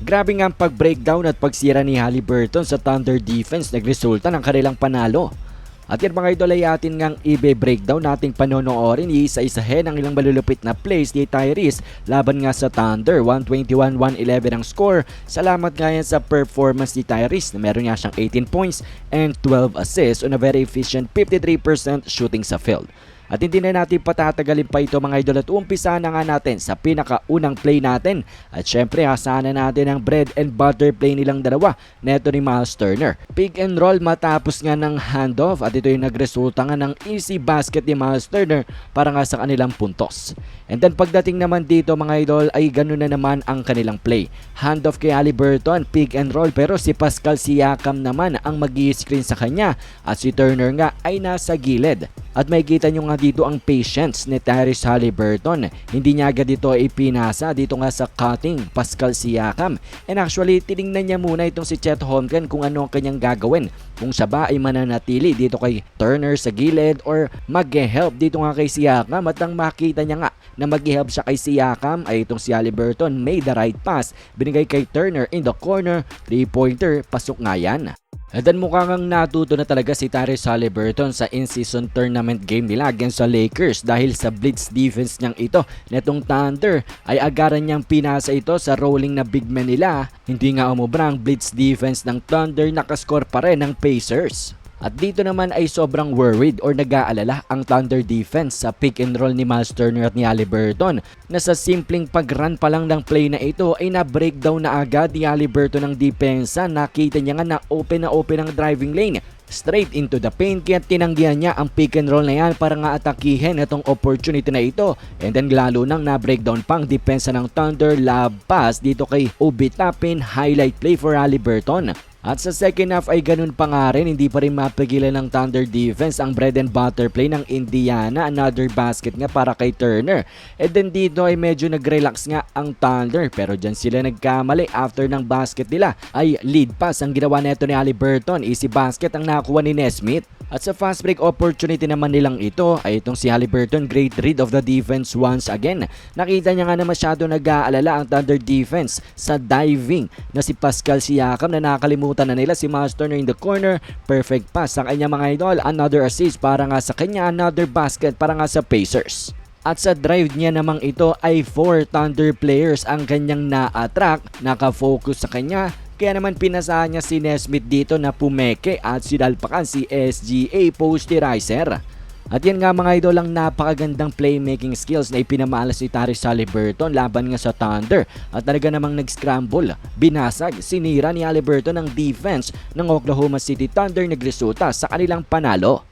Grabe nga ang pag-breakdown at pagsira ni Halliburton sa Thunder defense nagresulta ng kanilang panalo. At yan mga idol ay atin ngang ibe-breakdown nating panonoorin isa-isahin ang ilang malulupit na plays ni Tyrese laban nga sa Thunder 121-111 ang score. Salamat nga yan sa performance ni Tyrese na meron nga siyang 18 points and 12 assists on a very efficient 53% shooting sa field. At hindi na natin patatagalin pa ito mga idol at umpisa na nga natin sa pinakaunang play natin. At syempre asahan na natin ang bread and butter play nilang dalawa neto ni Miles Turner. Pick and roll matapos nga ng handoff at ito yung nagresulta nga ng easy basket ni Miles Turner para nga sa kanilang puntos. And then pagdating naman dito mga idol ay ganun na naman ang kanilang play. Handoff kay Halliburton, pick and roll pero si Pascal Siakam naman ang mag screen sa kanya at si Turner nga ay nasa gilid. At may kita nyo nga dito ang patience ni Tyrese Halliburton. Hindi niya agad dito ipinasa dito nga sa cutting Pascal Siakam. And actually, tiningnan niya muna itong si Chet Holmgren kung ano ang kanyang gagawin. Kung siya ba ay mananatili dito kay Turner sa gilid or mag-help dito nga kay Siakam. At ang makita niya nga na mag-help siya kay Siakam ay itong si Halliburton made the right pass. Binigay kay Turner in the corner. 3-pointer, pasok nga yan. At then mukhang ang natuto na talaga si Tyrese Halliburton sa in-season tournament game nila against sa Lakers dahil sa blitz defense niyang ito. Netong Thunder ay agaran niyang pinasa ito sa rolling na big man nila. Hindi nga umubra ang blitz defense ng Thunder nakascore pa rin ng Pacers. At dito naman ay sobrang worried or nag-aalala ang Thunder defense sa pick and roll ni Miles Turner at ni Halliburton na sa simpleng pag-run pa lang ng play na ito ay na-breakdown na agad ni Halliburton ng depensa. Nakita niya nga na open na open ang driving lane straight into the paint kaya tinanggihan niya ang pick and roll na yan para nga atakihin itong opportunity na ito and then lalo nang na-breakdown pang depensa ng Thunder love pass dito kay Obi Tapin highlight play for Halliburton at sa second half ay ganun pa nga rin, hindi pa rin mapigilan ng Thunder defense ang bread and butter play ng Indiana. Another basket nga para kay Turner. And then dito ay medyo nag-relax nga ang Thunder pero dyan sila nagkamali after ng basket nila ay lead pass ang ginawa neto ni Halliburton. Easy basket ang nakuha ni Nesmith. At sa fast break opportunity naman nilang ito ay itong si Halliburton great read of the defense once again. Nakita niya nga na masyado nag-aalala ang Thunder defense sa diving na si Pascal Siakam na nakalimutan na nila si Miles Turner in the corner. Perfect pass sa kanya mga idol. Another assist para nga sa kanya. Another basket para nga sa Pacers. At sa drive niya namang ito ay 4 Thunder players ang kanyang na-attract, nakafocus sa kanya. Kaya naman pinasahan niya si Nesmith dito na pumeke at sinalpakan si SGA posterizer. At yan nga mga idol ang napakagandang playmaking skills na ipinamalas ni Tyrese Halliburton laban nga sa Thunder. At talaga namang nag-scramble, binasag, sinira ni Halliburton ang defense ng Oklahoma City Thunder nagresulta sa kanilang panalo.